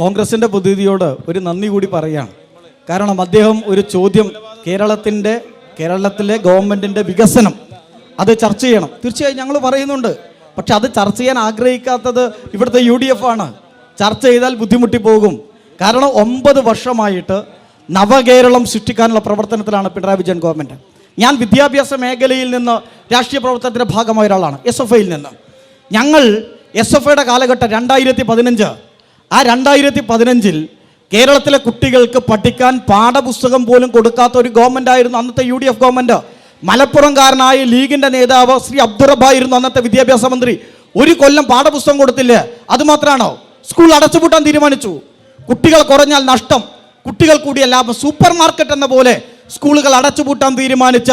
കോൺഗ്രസിന്റെ പ്രതിനിധിയോട് ഒരു നന്ദി കൂടി പറയുകയാണ്. കാരണം അദ്ദേഹം ഒരു ചോദ്യം കേരളത്തിന്റെ കേരളത്തിലെ ഗവൺമെന്റിന്റെ വികസനം അത് ചർച്ച ചെയ്യണം. തീർച്ചയായും ഞങ്ങൾ പറയുന്നുണ്ട്. പക്ഷെ അത് ചർച്ച ചെയ്യാൻ ആഗ്രഹിക്കാത്തത് ഇവിടുത്തെ യു ഡി എഫ് ആണ്. ചർച്ച ചെയ്താൽ ബുദ്ധിമുട്ടി പോകും കാരണം ഒമ്പത് വർഷമായിട്ട് നവകേരളം സൃഷ്ടിക്കാനുള്ള പ്രവർത്തനത്തിലാണ് പിണറായി വിജയൻ ഗവൺമെന്റ് ഞാൻ വിദ്യാഭ്യാസ മേഖലയിൽ നിന്ന് രാഷ്ട്രീയ പ്രവർത്തനത്തിന്റെ ഭാഗമായ ഒരാളാണ് എസ് എഫ് ഐയിൽ നിന്ന്. ഞങ്ങൾ എസ് എഫ് ഐയുടെ കാലഘട്ടം രണ്ടായിരത്തി പതിനഞ്ച് ആ രണ്ടായിരത്തി പതിനഞ്ചിൽ കേരളത്തിലെ കുട്ടികൾക്ക് പഠിക്കാൻ പാഠപുസ്തകം പോലും കൊടുക്കാത്ത ഒരു ഗവൺമെന്റ് ആയിരുന്നു അന്നത്തെ യു ഡി എഫ് ഗവൺമെന്റ് മലപ്പുറംകാരനായ ലീഗിന്റെ നേതാവ് ശ്രീ അബ്ദുറബായിരുന്നു അന്നത്തെ വിദ്യാഭ്യാസ മന്ത്രി. ഒരു കൊല്ലം പാഠപുസ്തകം കൊടുത്തില്ല. അതുമാത്രമാണോ സ്കൂൾ അടച്ചുപൂട്ടാൻ തീരുമാനിച്ചു. കുട്ടികൾ കുറഞ്ഞാൽ നഷ്ടം. കുട്ടികൾ കൂടിയ ലാഭം സൂപ്പർ മാർക്കറ്റ് എന്ന പോലെ സ്കൂളുകൾ അടച്ചുപൂട്ടാൻ തീരുമാനിച്ച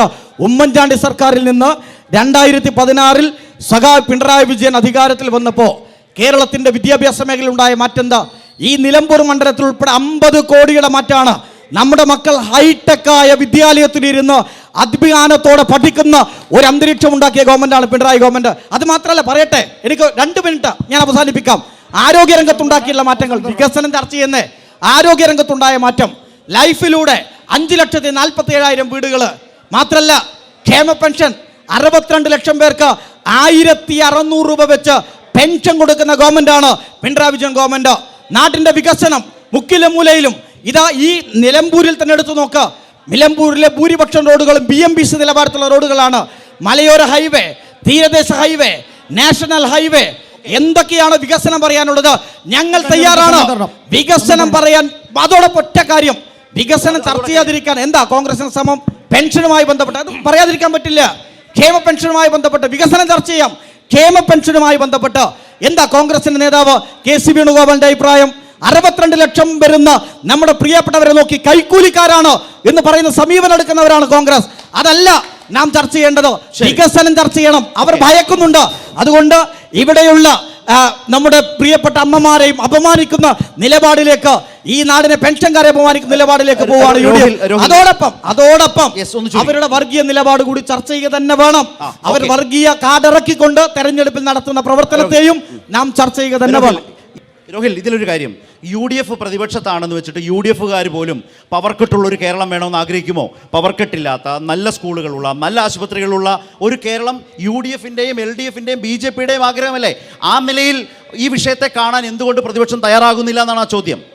ഉമ്മൻചാണ്ടി സർക്കാരിൽ നിന്ന് രണ്ടായിരത്തി പതിനാറിൽ സഖാ പിണറായി വിജയൻ അധികാരത്തിൽ വന്നപ്പോൾ കേരളത്തിന്റെ വിദ്യാഭ്യാസ മേഖലയിൽ ഉണ്ടായ മാറ്റം എന്താ ഈ നിലമ്പൂർ മണ്ഡലത്തിൽ ഉൾപ്പെടെ അമ്പത് കോടിയുടെ മാറ്റാണ്. നമ്മുടെ മക്കൾ ഹൈടെക്കായ വിദ്യാലയത്തിലിരുന്ന് അഭിമാനത്തോടെ പഠിക്കുന്ന ഒരു അന്തരീക്ഷം ഉണ്ടാക്കിയ ഗവൺമെന്റാണ് പിണറായി ഗവൺമെന്റ് അത് മാത്രമല്ല പറയട്ടെ എനിക്ക് രണ്ട് മിനിറ്റ് ഞാൻ അവസാനിപ്പിക്കാം. ആരോഗ്യരംഗത്തുണ്ടാക്കിയുള്ള മാറ്റങ്ങൾ വികസനം ചർച്ച ചെയ്യുന്നേ. ആരോഗ്യരംഗത്തുണ്ടായ മാറ്റം ലൈഫിലൂടെ അഞ്ച് ലക്ഷത്തി നാൽപ്പത്തി ഏഴായിരം വീടുകൾ മാത്രല്ല ക്ഷേമ പെൻഷൻ അറുപത്തിരണ്ട് ലക്ഷം പേർക്ക് ആയിരത്തി അറുന്നൂറ് രൂപ വെച്ച് പെൻഷൻ കൊടുക്കുന്ന ഗവൺമെന്റാണ് പിണറായി വിജയൻ ഗവൺമെന്റ്. നാട്ടിന്റെ വികസനം മുക്കിലും മൂലയിലും. ഇതാ ഈ നിലമ്പൂരിൽ തന്നെ എടുത്തു നോക്കുക നിലമ്പൂരിലെ ഭൂരിപക്ഷം റോഡുകളും ബി എം ബി സി നിലവാരത്തിലുള്ള റോഡുകളാണ്. മലയോര ഹൈവേ തീരദേശ ഹൈവേ നാഷണൽ ഹൈവേ എന്തൊക്കെയാണ് വികസനം പറയാനുള്ളത്? ഞങ്ങൾ തയ്യാറാണ്. വികസനം പറയാൻ അതോടൊപ്പം ഒറ്റ കാര്യം. വികസനം ചർച്ച ചെയ്യാതിരിക്കാൻ എന്താ കോൺഗ്രസിന് ശ്രമം പെൻഷനുമായി ബന്ധപ്പെട്ട്. അത് പറയാതിരിക്കാൻ പറ്റില്ല. ക്ഷേമ പെൻഷനുമായി ബന്ധപ്പെട്ട് വികസനം ചർച്ച ചെയ്യാം. ക്ഷേമ പെൻഷനുമായി ബന്ധപ്പെട്ട് എന്താ കോൺഗ്രസിന്റെ നേതാവ് കെ സി വേണുഗോപാലിന്റെ അഭിപ്രായം? അറുപത്തിരണ്ട് ലക്ഷം വരുന്ന നമ്മുടെ പ്രിയപ്പെട്ടവരെ നോക്കി കൈക്കൂലിക്കാരാണ് എന്ന് പറയുന്ന സമീപനം എടുക്കുന്നവരാണ് കോൺഗ്രസ്. അതല്ല നാം ചർച്ച ചെയ്യേണ്ടത് വികസനം ചർച്ച ചെയ്യണം. അവർ ഭയക്കുന്നുണ്ട്. അതുകൊണ്ട് ഇവിടെയുള്ള നമ്മുടെ പ്രിയപ്പെട്ട അമ്മമാരെയും അപമാനിക്കുന്ന നിലപാടിലേക്ക് ഈ നാടിനെ പെൻഷൻകാരെ ബഹുമാനിക്കുന്ന നിലപാടിലേക്ക് പോവാണ് യു ഡി എഫ്. അതോടൊപ്പം അതോടൊപ്പം. അവരുടെ വർഗീയ നിലപാട് കൂടി ചർച്ച ചെയ്യുക തന്നെ വേണം. അവർ. വർഗീയ കാടിറക്കിക്കൊണ്ട് തെരഞ്ഞെടുപ്പിൽ നടത്തുന്ന പ്രവർത്തനത്തെയും നാം ചർച്ച ചെയ്യുക തന്നെ വേണം. രോഹിൽ ഇതിലൊരു കാര്യം. യു ഡി എഫ് പ്രതിപക്ഷത്താണെന്ന് വെച്ചിട്ട് യു ഡി എഫുകാർ പോലും പവർ കട്ടുള്ള ഒരു കേരളം വേണമെന്ന് ആഗ്രഹിക്കുമോ? പവർ കട്ടില്ലാത്ത നല്ല സ്കൂളുകളുള്ള നല്ല ആശുപത്രികളുള്ള ഒരു കേരളം യു ഡി എഫിന്റെയും എൽ ഡി എഫിന്റെയും ബി ജെ പിയുടെയും ആഗ്രഹമല്ലേ? ആ നിലയിൽ ഈ വിഷയത്തെ കാണാൻ എന്തുകൊണ്ട് പ്രതിപക്ഷം തയ്യാറാകുന്നില്ല എന്നാണ് ആ ചോദ്യം.